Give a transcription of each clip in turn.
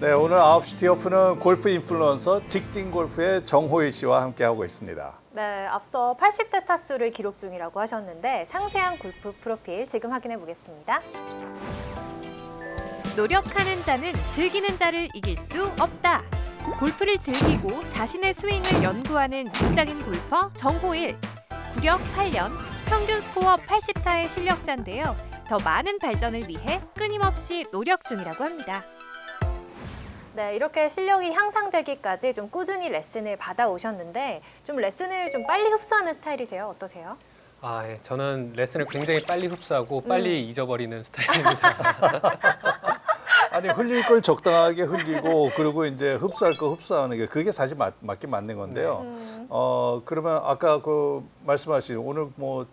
네, 오늘 9시 티오프는 골프 인플루언서 직딩 골프의 정호일 씨와 함께하고 있습니다. 네, 앞서 80대 타수를 기록 중이라고 하셨는데 상세한 골프 프로필 지금 확인해 보겠습니다. 노력하는 자는 즐기는 자를 이길 수 없다. 골프를 즐기고 자신의 스윙을 연구하는 직장인 골퍼 정호일. 구력 8년, 평균 스코어 80타의 실력자인데요. 더 많은 발전을 위해 끊임없이 노력 중이라고 합니다. 네, 이렇게 실력이 향상되기까지 좀 꾸준히 레슨을 받아오셨는데 좀 레슨을 좀 빨리 흡수하는 스타일이세요? 어떠세요? 아, 예. 저는 레슨을 굉장히 빨리 흡수하고 빨리 잊어버리는 스타일입니다. 아니 흘릴 걸 적당하게 흘리고 그리고 이제 흡수할 거 흡수하는 게 그게 사실 맞, 맞긴 맞는 건데요. 음. 어 그러면 아까 그 말씀하신 오늘 뭐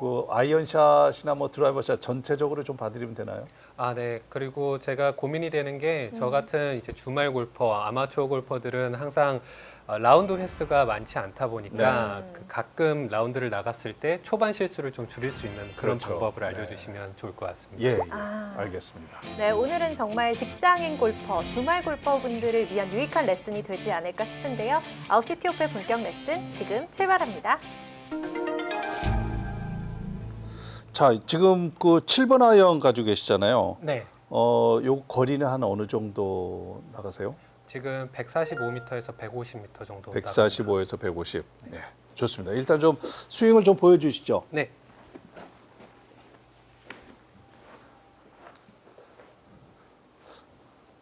그 아이언샷이나 뭐 드라이버샷 전체적으로 좀 봐드리면 되나요? 아, 네. 그리고 제가 고민이 되는 게 저 같은 이제 주말 골퍼, 아마추어 골퍼들은 항상 어, 라운드 횟수가 많지 않다 보니까 네. 그 가끔 라운드를 나갔을 때 초반 실수를 좀 줄일 수 있는 그런 그렇죠. 방법을 네. 알려주시면 좋을 것 같습니다. 예, 예. 아. 알겠습니다. 네, 오늘은 정말 직장인 골퍼, 주말 골퍼분들을 위한 유익한 레슨이 되지 않을까 싶은데요. 9시 티오프의 본격 레슨 지금 출발합니다. 자, 지금 그 7번 아이언 가지고 계시잖아요. 네. 어, 요 거리는 한 어느 정도 나가세요? 지금 145m에서 150m 정도. 145에서 150. 네. 좋습니다. 일단 좀 스윙을 좀 보여주시죠. 나갑니다. 네.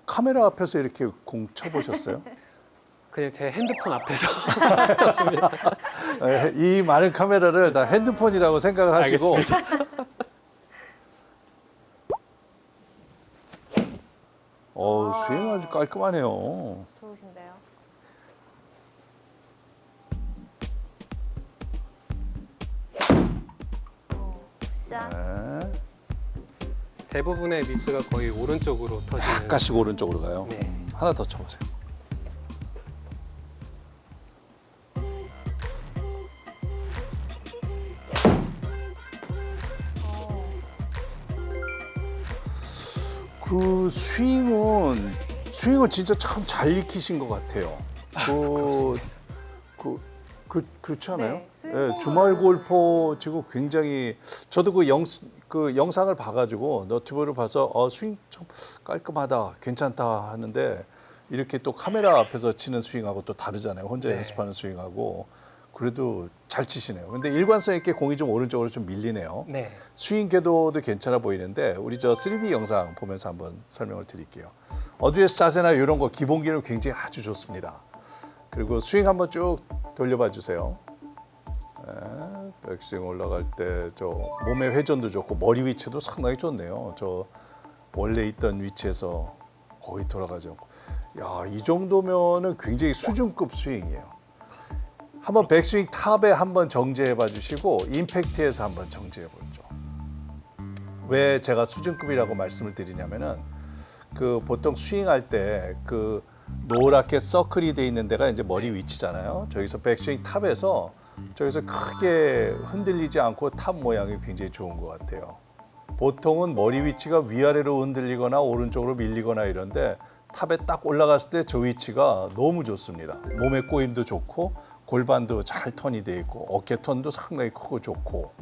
카메라 앞에서 이렇게 공 쳐보셨어요? 그냥 제 핸드폰 앞에서 쳤습니다. 네, 이 많은 카메라를 다 핸드폰이라고 생각을 하시고 알겠습니다. 어, 스윙 아주 깔끔하네요. 좋으신데요. 어, 굿샷. 네. 대부분의 미스가 거의 오른쪽으로 터지는. 약간씩 오른쪽으로 가요. 네. 하나 더 쳐보세요. 그 스윙은 스윙은 진짜 참 잘 익히신 것 같아요. 그, 그, 그 그렇지 않아요? 네, 스윙 예, 주말 골퍼 지금 굉장히 저도 그 영 그 영상을 봐가지고 너튜브를 봐서 어 스윙 참 깔끔하다, 괜찮다 하는데 이렇게 또 카메라 앞에서 치는 스윙하고 또 다르잖아요. 혼자 네. 연습하는 스윙하고 그래도 잘 치시네요. 근데 일관성 있게 공이 좀 오른쪽으로 좀 밀리네요. 네. 스윙 궤도도 괜찮아 보이는데 우리 저 3D 영상 보면서 한번 설명을 드릴게요. 어드레스 자세나 이런 거 기본기는 굉장히 아주 좋습니다. 그리고 스윙 한번 쭉 돌려봐 주세요. 네, 백스윙 올라갈 때 저 몸의 회전도 좋고 머리 위치도 상당히 좋네요. 저 원래 있던 위치에서 거의 돌아가지 않고. 야, 이 정도면은 굉장히 수준급 스윙이에요. 한번 백스윙 탑에 한번 정지해 봐 주시고 임팩트에서 한번 정지해 보죠. 왜 제가 수준급이라고 말씀을 드리냐면은 그 보통 스윙할 때 그 노랗게 서클이 돼 있는 데가 이제 머리 위치잖아요. 저기서 백스윙 탑에서 저기서 크게 흔들리지 않고 탑 모양이 굉장히 좋은 것 같아요. 보통은 머리 위치가 위아래로 흔들리거나 오른쪽으로 밀리거나 이런데 탑에 딱 올라갔을 때 저 위치가 너무 좋습니다. 몸의 꼬임도 좋고 골반도 잘 턴이 돼 있고 어깨 턴도 상당히 크고 좋고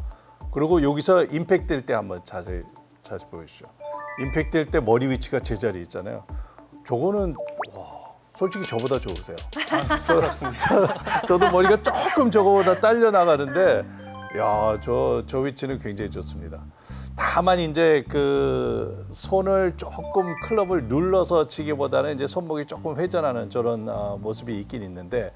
그리고 여기서 임팩트 될때 한번 자세히 자세히 보여주시죠. 임팩트 될때 머리 위치가 제자리 있잖아요. 저거는 와 솔직히 저보다 좋으세요. 그렇습니다. 저도 머리가 조금 저거보다 딸려 나가는데 야 저 저 위치는 굉장히 좋습니다. 다만 이제 그 손을 조금 클럽을 눌러서 치기보다는 이제 손목이 조금 회전하는 저런 아, 모습이 있긴 있는데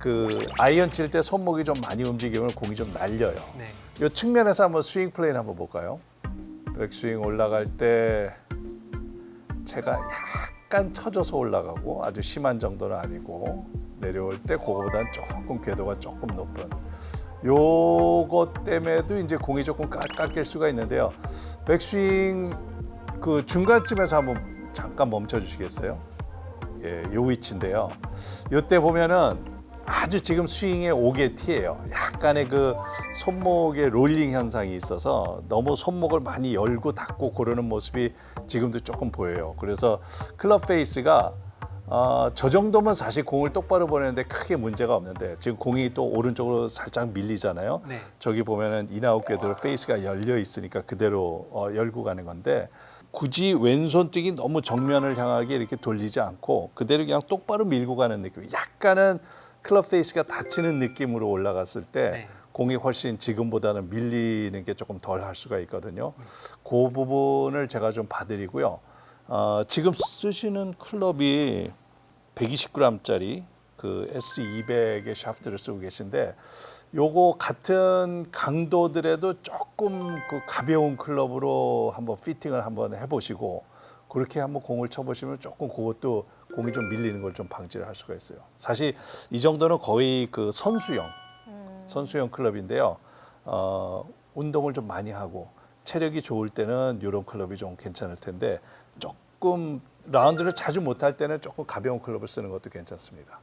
그 아이언 칠 때 손목이 좀 많이 움직이면 공이 좀 날려요. 네. 이 측면에서 한번 스윙 플레이 한번 볼까요? 백스윙 올라갈 때 제가 약간 쳐져서 올라가고 아주 심한 정도는 아니고 내려올 때 그거보다는 조금 궤도가 조금 높은 요것 때문에도 이제 공이 조금 깎, 깎일 수가 있는데요. 백스윙 그 중간쯤에서 한번 잠깐 멈춰 주시겠어요? 예, 요 위치인데요. 요때 보면은 아주 지금 스윙의 5개 티예요. 약간의 그 손목의 롤링 현상이 있어서 너무 손목을 많이 열고 닫고 고르는 모습이 지금도 조금 보여요. 그래서 클럽 페이스가 어, 저 정도면 사실 공을 똑바로 보내는데 크게 문제가 없는데 지금 공이 또 오른쪽으로 살짝 밀리잖아요. 네. 저기 보면은 인아웃 궤도 페이스가 열려 있으니까 그대로 어, 열고 가는 건데 굳이 왼손 뛰기 너무 정면을 향하게 이렇게 돌리지 않고 그대로 그냥 똑바로 밀고 가는 느낌. 약간은 클럽 페이스가 닫히는 느낌으로 올라갔을 때 네. 공이 훨씬 지금보다는 밀리는 게 조금 덜 할 수가 있거든요. 그 부분을 제가 좀 봐드리고요. 어, 지금 쓰시는 클럽이 120g짜리 그 S200의 샤프트를 쓰고 계신데 요거 같은 강도들에도 조금 그 가벼운 클럽으로 한번 피팅을 한번 해보시고 그렇게 한번 공을 쳐보시면 조금 그것도 공이 좀 밀리는 걸 좀 방지를 할 수가 있어요. 사실 이 정도는 거의 그 선수용 선수용 클럽인데요. 어, 운동을 좀 많이 하고 체력이 좋을 때는 이런 클럽이 좀 괜찮을 텐데 조금 라운드를 자주 못 할 때는 조금 가벼운 클럽을 쓰는 것도 괜찮습니다.